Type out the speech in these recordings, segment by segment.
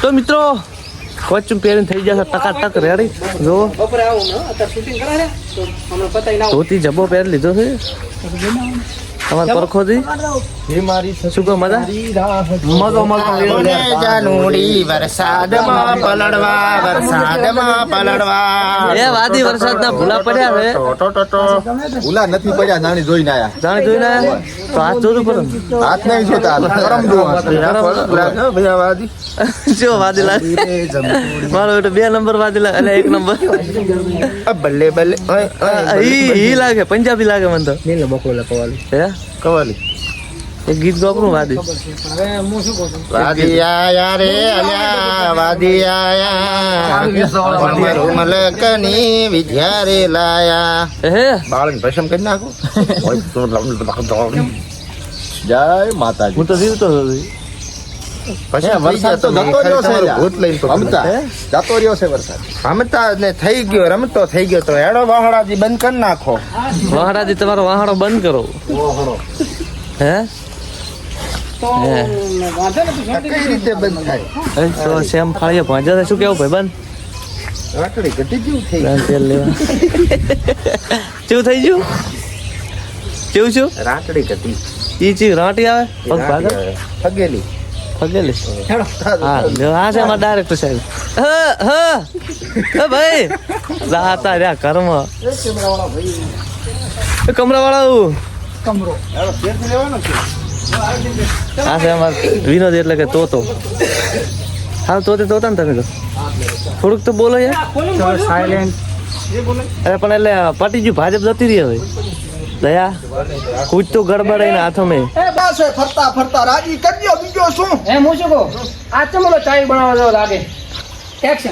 તો મિત્રો કોચું પેરેન થઈ જશે ટકા ટક રેડી જો. બપોરે આવું અત્યારે શૂટિંગ કરાય તો હમણાં પતાઈ ના ધોતી જબ્બો પહેરી લીધો છે. તમારે પરખોથી શું કહો મજા? મજો મજો. જાનુડી વરસાદમાં પલડવા વરસાદમાં પલળવા. એ વાદી વરસાદના ભૂલા પડ્યા છે. ટો ટો ટો ભૂલા નથી પડ્યા જાણી જોઈને આયા. જાણી જોઈને આયા? તો હાથ જોતું પડે. ને. હાથ નહીં જોતા કરમ જોવા જો વાદી લાગે. મારો બેટો બે નંબર વાદી લાગે એટલે એક નંબર. બલ્લે બલ્લે ઈ ઈ લાગે પંજાબી લાગે મને તો. નીલ બકોલે કવાલી હે? કવાલી. એ ગીત ગોકરું વાદી. હવે હું શું કહું વાદી આયા. રે અલ્યા વાદી આયા મલકની વિદ્યા રે લાયા. હે? બાળને ભસમ કરી નાખું? જય માતાજી. હું તો જીવતો હતો. વરસાદ તો જતો રહ્યો છે ભૂત લઈને રમતા જતો રહ્યો છે વરસાદ. રમતા ને થઈ ગયો રમતો થઈ ગયો તો હેડો વાહડાજી બંધ કરી નાખો. વાહડાજી તમારો વાહડો બંધ કરો. હે? તો હે. વાંધો નથી શાંતિ કઈ રીતે બંધ થાય? તો સેમ ફાળીએ પહોંચ્યા શું કેવું ભાઈ બંધ? ઘટી ગયું થઈ ત્રણ કેવું થઈ ગયું? કેવું છું રાકડી ઘટી. ઈ ચી રાંટી આવે? પગ ફગેલી. પગેલી હા છે અમારા ડાયરેક્ટર સાહેબ હ હ ભાઈ. જાતા રહ્યા કર્મ. કમરા વાળા કમરો છે અમાર વિનોદ એટલે કે તોતો. હા તોતે તોતા ને તમે તો. થોડુંક તો બોલો યાર. સાયલેન્ટ અરે પણ એટલે પાટીજી ભાજપ જતી રહી હવે. દયા કુછ તો ગડબડ એના મે. એ બસ ફરતા ફરતા રાજી કરજો બીજો શું? એ હું શું કહું? આ ચમલો ચાય બનાવવા જેવો લાગે. એક્શન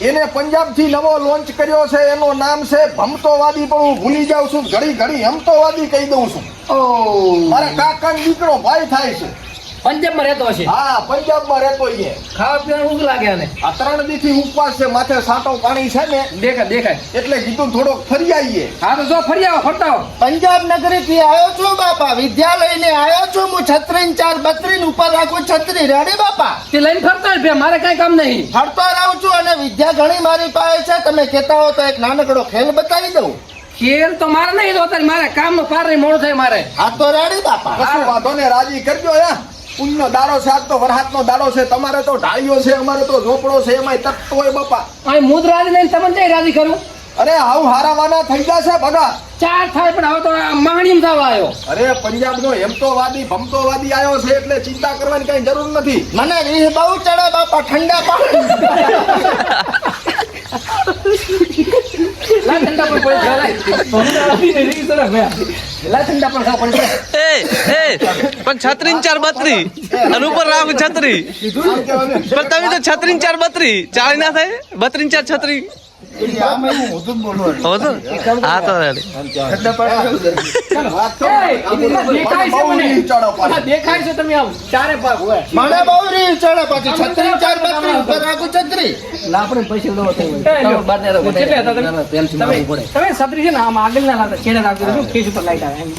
એને પંજાબથી નવો લોન્ચ કર્યો છે એનું નામ છે ભમતોવાદી પણ હું ભૂલી જાઉં છું ઘડી ઘડી હમતોવાદી કહી દઉં છું. ઓ. મારા કાકાનો દીકરો ભાઈ થાય છે. પંજાબમાં રહેતો હશે? હા પંજાબમાં રહેતો છે. ખાવા પીવાનું શું લાગે આને? આ ત્રણ દી થી ઉપવાસ છે માથે સાટો પાણી છે ને દેખાય દેખાય. એટલે કીધું થોડોક ફરી આવીએ. હા તો જો ફરી આવો ફરતા આવો. પંજાબ નગરી થી આવ્યો છું બાપા. વિદ્યાલય ને આવ્યો છું હું છત્રી ચાર બત્રી ઉપર રાખું છત્રી રેડી બાપા? તે લઈને ફરતા હોય મારે કઈ કામ નહીં. ફરતો રહું છું અને વિદ્યા ઘણી મારી પાસે છે. તમે કહેતા હો તો એક નાનકડો ખેલ બતાવી દઉં. ખેલ તો મારે નહીં તો મારે કામ નો પાર નહીં મોડું થાય મારે. હા તો રેડી બાપા. કશું વાંધો ને રાજી કરજો યા પુણ્યનો દાડો છે આજ તો વરસાદનો દાડો છે તમારે તો ઢાળીઓ છે અમારે તો ઝોપડો છે એમાંય તકતો હોય બાપા. અહીં મુદ રાજી નહીં તમને જઈ રાજી કરું? અરે હાવ હારાવાના થઈ જશે બધા ચાર થાય પણ હવે તો માંગણી થવા આવ્યો અરે પંજાબનો હેમતોવાદી ભમતોવાદી આવ્યો છે એટલે ચિંતા કરવાની કઈ જરૂર નથી. મને રીહ બહુ ચડે બાપા ઠંડા પાણી. ઠંડા પણ લા ઠંડા પણ ખાવ પડી. એ એ પણ છત્રી ચાર બત્રી. અને ઉપર રામ છત્રી. પણ તમે તો છત્રી ચાર બત્રી. ચાલી ના થાય? બત્રી ચાર છત્રી. દેખાય છે છે તમે આમ ચારે ભાગ મને બહુ રીહ ચડે પાછી. છત્રી ચાર બત્રી ઉપર રાખું છત્રી. કેટલે હતા તમે? તમે તમે છત્રી છે ને આમ આગળ ના લાગતા છેડે રાખજો શું કેસ ઉપર લાઈટ આવે. એમ.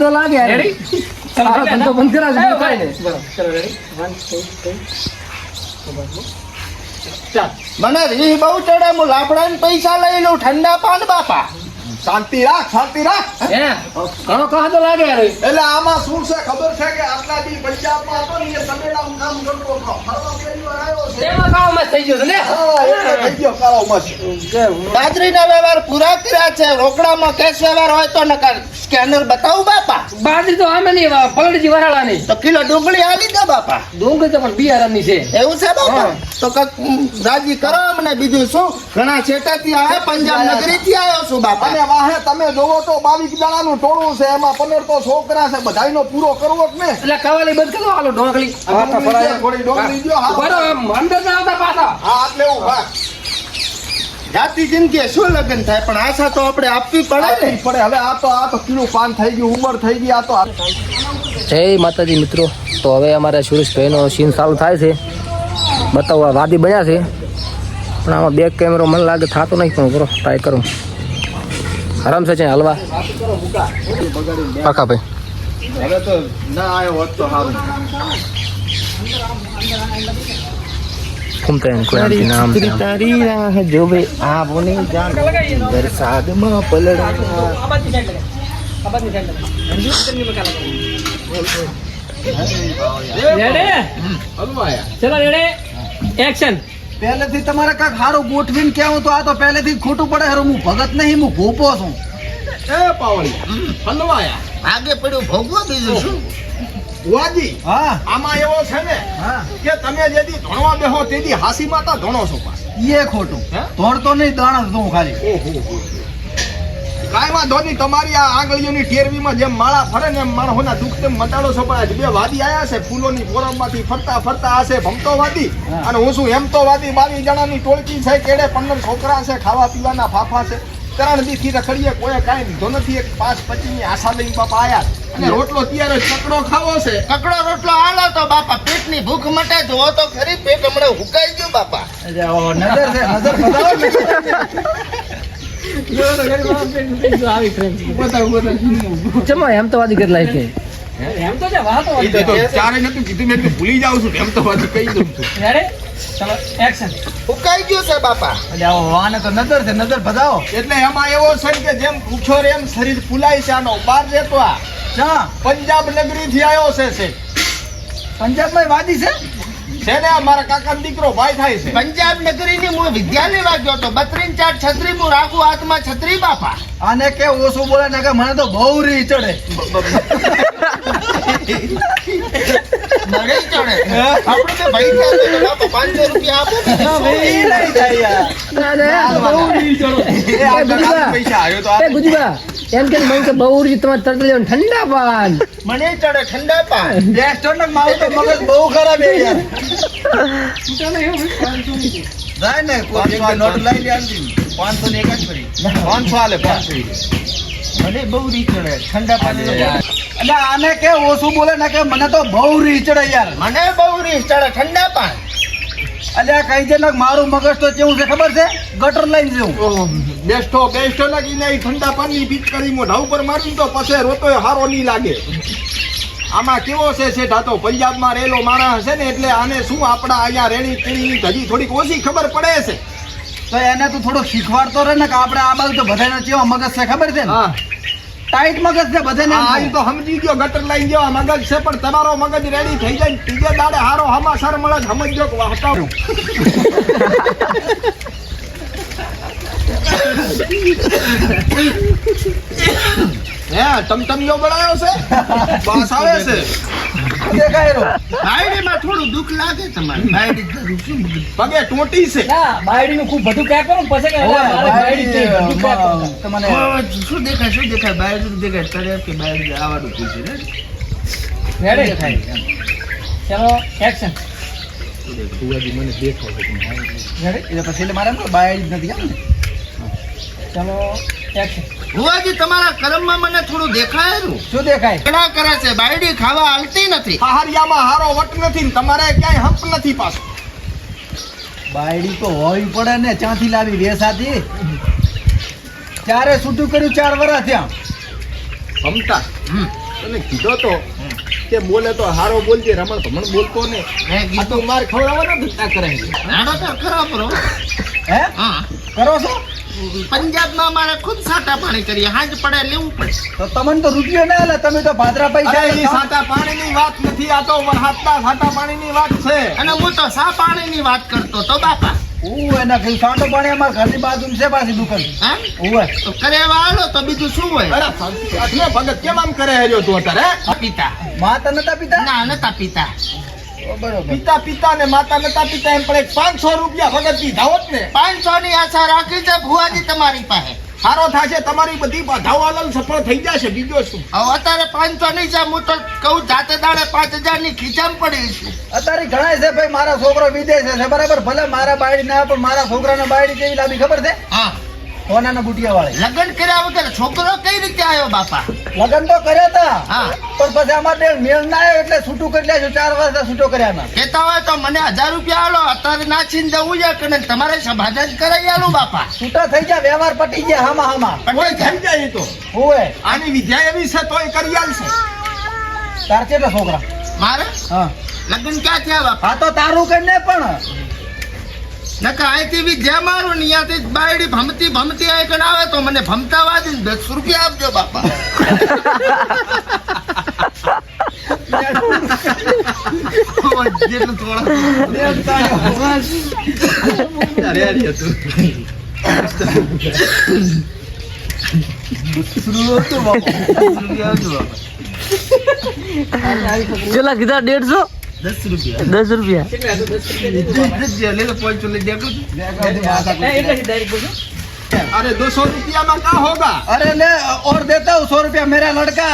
તો લાગે રેડી ધંધો બંધ કરાવજો. ચલો રેડી વન ટુ થ્રી મને રીહ બહુ ચડે હું લાકડા પૈસા લઈ લઉં. ઠંડા પાન બાપા. શાંતિ રાખ શાંતિ રાખ. હે? ઘણો કાદો લાગે એટલે આમાં શું છે? ખબર છે કે આટલા દી પંજાબમાં હતો ને એ સમેડાનું કામ કરતો હતો ફરવા પહેલી આવ્યો છે. એમાં કામ મત થઈ ગયો ને? હા, એટલે થઈ ગયો કાળો મસ્ત. બાજરીના વ્યવહાર પૂરા કર્યા છે. રોકડામાં કેશ વ્યવહાર હોય તો નકર સ્કેનર બતાવું બાપા. બાજરી તો આમે નહીં પલળજી વરાળાની. તો કિલો ડુંગળી આવી દો બાપા. ડુંગળી તો પણ બિયારણની છે. એવું છે બાપા? હા. તો કક રાજી કરો અમને બીજું શું? ઘણા છેટાથી આવે પંજાબ નગરી થી આવ્યો છું બાપા. અને વાહે તમે જોવો તો બાવીસ દાડાનું ટોળું છે એમાં પંદર તો છોકરા છે બધાયનો પૂરો કરવો જ ને. એટલે કવાલી બંધ કરો હાલો ઢોકળી થોડી ઢોકળી દ્યો, હા. બરો અંદર ના આવતા પાછા. હા એટલે એવું ભાગ જાતિ જિંદગી શું લગ્ન થાય? પણ આશા તો આપણે આપવી પડે ને. પડે. હવે આ તો આ તો કીડું પાન થઈ ગયું ઉંમર થઈ ગઈ આ તો જય માતાજી મિત્રો. તો હવે અમારે સુરેશભાઈનો સીન ચાલુ થાય છે. બતાવવા વાદી બન્યા છે. પણ આમાં બેક કેમેરો મને લાગે થતો નહીં પણ કરો ટ્રાય કરું. આરામ છે હલવા. પાકા ભાઈ. હવે તો ના આવ્યો હોત તો સારું ઘૂમતા એને કોઈ આમથી ના આમથી આમ. તારી રાહ જોવે આવને જાન વરસાદમાં. Ready? ચલો રેડે? એક્શન પહેલેથી તમારે કાંઈક સારું ગોઠવીને કેવું તો આ તો પહેલેથી ખોટું પડે હારું હું ભગત નહીં હું ભૂપો છું. આગે પડ્યું ભોગવા બીજું શું વાજી હા. આમાં એવો છે ને હા. કે તમે જેથી ધણવા બેહો તેથી હાસી માતા ધણો છો પાછા. એ ખોટું. હે? ધોળતો નહીં દાણા જ દઉં ખાલી. કાંઈ વાંધો નહીં તમારી આ આંગળીઓની ટેરવીમાં જેમ માળા ફરે ને એમ માણસોના દુઃખ તેમ મટાડો છો પણ આજે બે વાદી આયા છે ફૂલોની ફોરમમાંથી ફરતા ફરતા છે ભમતો વાદી અને હું શું એમતો વાદી બાવી જણાની ટોળકી છે કેડે પંદર છોકરા છે ખાવા પીવાના ફાફા છે. ત્રણ દીથી રખડીએ કોઈ કાંઈ લીધો નથી એક પાંચ પચીસની આશા લઈને બાપા આયા. અને રોટલો ત્યારે કકડો ખાવો છે. કકડો રોટલો આલો તો બાપા પેટની ભૂખ મટે જોવો તો ખરી પેટ હમણાં હુકાઈ ગયું બાપા. નજર છે નજર બતાવો ને. આવી friends. ચમો એમ તો વાદી કેટલા છે. એમ તો છે વાતો એ તો ચારે નતું કીધું મેં ભૂલી જાઉં છું એમ તો વાદી કહી દઉં છું. રેડે ચલો એક્શન હુકાઈ ગયું છે બાપા. એટલે આવો તો નજર છે નજર બતાવો એટલે એમાં એવો છે કે જેમ ભૂખ્યો રે એમ શરીર ફૂલાય છે આનો બાર રહેતો આ. પંજાબ નગરી થી આવ્યો છે પંજાબમાં વાદી છે? છે ને મારા કાકા દીકરો ભાઈ થાય છે. પંજાબ નગરીની હું વિદ્યા લેવા ગયો તો બત્રીન ચાર છત્રી હું રાખું હાથમાં છત્રી બાપા. આને કે ઓછું બોલે ને કે મને તો બહુ રી ચડે. મરે ચડે. આપણે તો ભાઈ થયા છે તો બાપા પાંચસો રૂપિયા આપો નહીં થાય યાર. એ આ કાકા પૈસા આવ્યો તો ગુજબા એમ કે મને કે બહુ ઉર્જી તમારે તરત લેવાનું ઠંડા પાન. મને ચડે ઠંડા પાન. રેસ્ટોરન્ટ મારું તો મગજ બહુ ખરાબ છે યાર. જાય ને પાંચસો નોટ લઈ લે આંધી. પાંચસો ની એક જ પડી પાંચસો આલે પાંચસો મને બહુ રી ચડે ઠંડા પાન એટલે આને કે ઓછું બોલે ને કે મને તો બહુ રી ચડે યાર. મને બહુ રી ચડે ઠંડા પાન. કઈ છે ને મારું મગજ તો કેવું છે ખબર છે? ગટર લઈને જેવું બેસ્ટો બેસ્ટો લાગી નહીં ઠંડા પાણી પીત કરી મોઢા ઉપર મારી તો પછી રોતો હારો નહીં લાગે. આમાં કેવો છે શેઠા તો? પંજાબમાં રહેલો માણસ છે ને એટલે આને શું આપણા અહીંયા રેણી તેણીની ધજી થોડીક ઓછી ખબર પડે છે. તો એને તું થોડુંક શીખવાડતો રહે ને કે આપણે આ બાજુ તો બધાને કેવા મગજ છે ખબર છે ને? હા. ટાઈટ મગજ છે બધાને આ. તો સમજી ગયો ગટર લાઈન જેવા મગજ છે પણ તમારો મગજ રેડી થઈ જાય ને ત્રીજે દાડે હારો હમાસર મળે જ સમજજો કે વાહ, હટાવો. હે ટમટમિયો બનાવ્યો છે? બસ આવે છે. દેખાય બાયડીમાં થોડું દુઃખ લાગે તમારે. બાયડી પગે ટોટી છે. ના બાયડીનું ખૂબ બધું ક્યાં કરું પછી કે બાયડી છે, બધું ક્યાં તમને શું દેખાય શું દેખાય? બાયડી દેખાય તળે કે બાયડી આવવાનું પૂછે ને રેડી ચલો એક્શન રેડી એટલે પછી એટલે મારે બાયડી નથી એમ ને. ચલો. ભુવાજી તમારા કર્મમાં મને થોડું દેખાયેલું શું દેખાય? ઘણા કરે છે બાયડી ખાવા હાલતી નથી. હાહરિયામાં હારો વટ નથી તમારે ક્યાંય હંપ નથી પાછો. બાયડી તો હોવી પડે ને ત્યાંથી લાવી વેસાથી ચારે છૂટું કર્યું ચાર વર્ષ ત્યાં હમતા? તને કીધો તો કે બોલે તો હારો બોલજે રમણ ભમણ બોલતો ને. આ તો માર ખવડાવવાના ધંધા કરે છે તો હે? હા. કરો છો? પંજાબમાં અમારે ખુદ સાટા પાણી કરીએ હાજ પડે લેવું પડે. તો તમને તો રૂપિયો ના આલે તમે તો ભાદરા પૈસા ઈ સાટા પાણીની વાત નથી આ તો વરસાદના સાટા પાણીની વાત છે. અને હું તો સા પાણીની વાત કરતો તો બાપા. હું એના કઈ સાંટો પાણી અમારા ઘરની બાજુ છે પાછી દુકાન. હા? ઓવે તો કરે વાળો તો બીજું શું હોય? અરે આટલે ભગત કેમ આમ કરે હેર્યો તું અત્યારે? પિતા. માતા નતા પિતા? ના નતા પિતા. પિતા પિતા ને માતા નતા પિતા એમ પણ એક પાંચસો રૂપિયા ભગત દીધા હોત ને. પાંચસો ની આશા રાખી છે ભુવાજી તમારી પાસે. સારો થશે તમારી બધી બાધાઓ સફળ થઈ જશે બીજો શું? હવે અત્યારે પાંચસો ની છે હું તો કહું જાતે દાડે પાંચ હજારની ખીચામ પડી છું. અત્યારે ઘણા છે ભાઈ મારા છોકરો વિદેશ છે બરાબર? ભલે મારા બાયડી ના પણ મારા છોકરાના બાયડી કેવી લાવી ખબર છે? હા. સોનાના બુટિયા વાળી લગ્ન કર્યા વગર છોકરો કઈ રીતે આવ્યો બાપા? લગ્ન તો કર્યા હતા હા. પણ પછી અમારે મેળ ના આવ્યો એટલે છૂટું કરી લેજો ચાર વર્ષ છૂટો કર્યા ના કેતા હોય તો મને હજાર રૂપિયા આલો અત્યારે નાચીને જવું છે કે તમારે સભાજન કરાવી આલું બાપા. છૂટા થઈ જાય વ્યવહાર પટી ગયા હામા હામાં. પટી થઈ જાય તો. હોય આની વિદ્યા એવી છે તોય કરી આલશે. તાર કેટલા છોકરા? મારે? હા. લગ્ન ક્યાં થયા બાપા? તો તારું કરીને પણ. નકા અહીંથી બી જે મારું ને ત્યાંથી બાયડી ભમતી ભમતી આય કણ આવે તો મને ભમતા વાદી દસ રૂપિયા આપજો બાપા. ચલા કીધા દેડસો દસ રૂપિયા દસ રૂપિયા લે લો પોઈન્ટ લઈ દે એ એટલે direct બોલજો. अरे दो सौ रुपया में क्या होगा અરે ले और देता हूँ सौ रुपया मेरा लड़का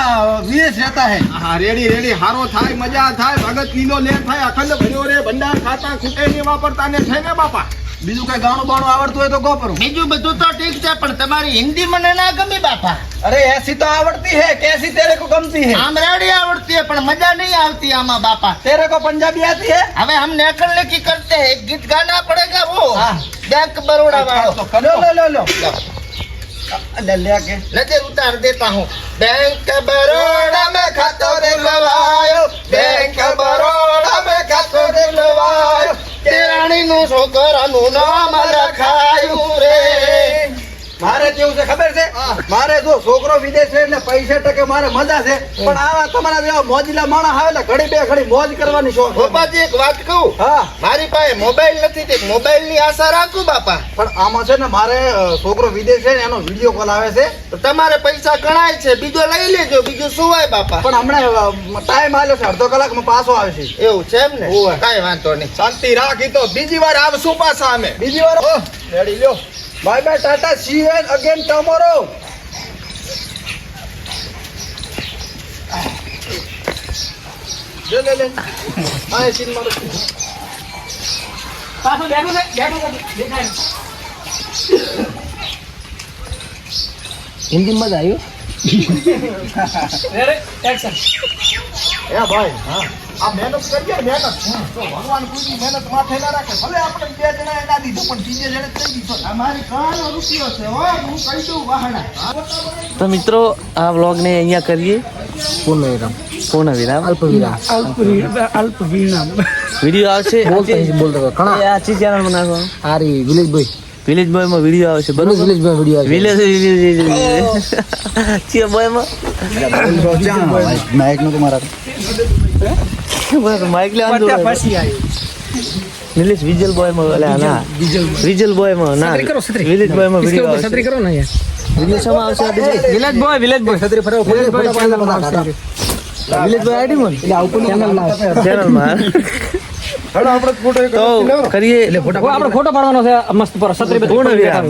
विदेश रहता है હા રેડી રેડી હારો થાય મજા થાય ભગત લીલો લે થાય અખંડ ભર્યો રે ભંડાર ખાતા ખૂટે નહીં વાપરતા ને થાય ને બાપા બીજું કઈ ગાણું બાણું આવડતું હોય તો ગો કરું બીજું બધું તો ઠીક છે પણ તમારી હિન્દી મને ના ગમી બાપા अरे ऐसी तो आवड़ती है कैसी तेरे को गमती है આમ રેડી આવડતી है પણ મજા नहीं આવતી આમાં બાપા तेरे को पंजाबी आती है હવે हम नेकल लेकी करते हैं एक गीत गाना पड़ेगा वो हाँ। बैंक बड़ोड़ा वालों तो लो लो लो लो ले ले के नजर उतार देता हूँ बैंक बड़ोड़ा में खातो दिलवायो बैंक बड़ोड़ा में खातो दिलवायो તેરાણી નું છોકરાનું નામ લખાયું રે. મારે કેવું છે ખબર છે? મારે જો છોકરો વિદેશ છે એટલે પૈસા ટકે મારે મજા છે. પણ આવા તમારા જેવા મોજીલા માણસ આવે ઘડી બે ઘડી મોજ કરવાની શોખ બાપાજી એક વાત કહું? હા. મારી પાસે મોબાઈલ નથી તે મોબાઈલની આશા રાખું બાપા. પણ આમાં છે ને મારે છોકરો વિદેશ છે ને એનો વીડિયો કોલ આવે છે. તો તમારે પૈસા ગણાય છે બીજો લઈ લેજો બીજું શું હોય બાપા? પણ હમણાં ટાઈમ આવ્યો છે અડધો કલાકમાં પાછો આવે છે. એવું છે એમ ને? કઈ વાંધો નહીં. શાંતિ રાખી તો બીજી વાર આવશું પાછા અમે. બીજી વાર રેડી લ્યો. Bye bye tata see you again tomorrow લે લે લે. આ સીન મારો. પાછું બેઠું બેઠું દેખાય નહીં. હિન્દી મજા આવ્યું? Action. હે ભાઈ હા. આ મહેનત કરીએ મહેનત તો ભગવાન કોઈની મહેનત માથે ના રાખે ભલે આપણે બે જણા એના દીધું પણ ત્રીજે જણે થઈ દીધો અમારી કાનો રૂપિયો છે હો હું કહી દઉં વાહણા તો મિત્રો આ વ્લોગને અહીંયા કરીએ પૂર્ણ વિરામ પૂર્ણ વિરામ અલ્પ વિરામ વીડિયો આવશે બોલતો નથી, બોલતો હતો. ઘણા એ આછી ચેનલમાં નાખવાનું આ રી વિલેજ બોય વીડિયો આવશે બરોબર વિલેજ બોય વીડિયો આવે વિલેજ વિલેજ ચિયા નો તમારા બસ માઇક લેવાનું જોડે ફસી આવી નિલેશ વિજલ બોયમાં અલે ના. વિજલ બોયમાં ના. કરો સત્રી વિલેજ બોયમાં વિડિયો સત્રી કરો ને વિલેજમાં આવશે વિલેજ બોય વિલેજ બોય સત્રી ફરો village boy village boy ID મન એટલે ઉપર ચેનલમાં ચેનલમાં. હેડો આપણે ફોટો એક કરીએ. એટલે ફોટો આપણે ફોટો પાડવાનો છે મસ્ત પર. સત્રી પર પૂર્ણ વિરામ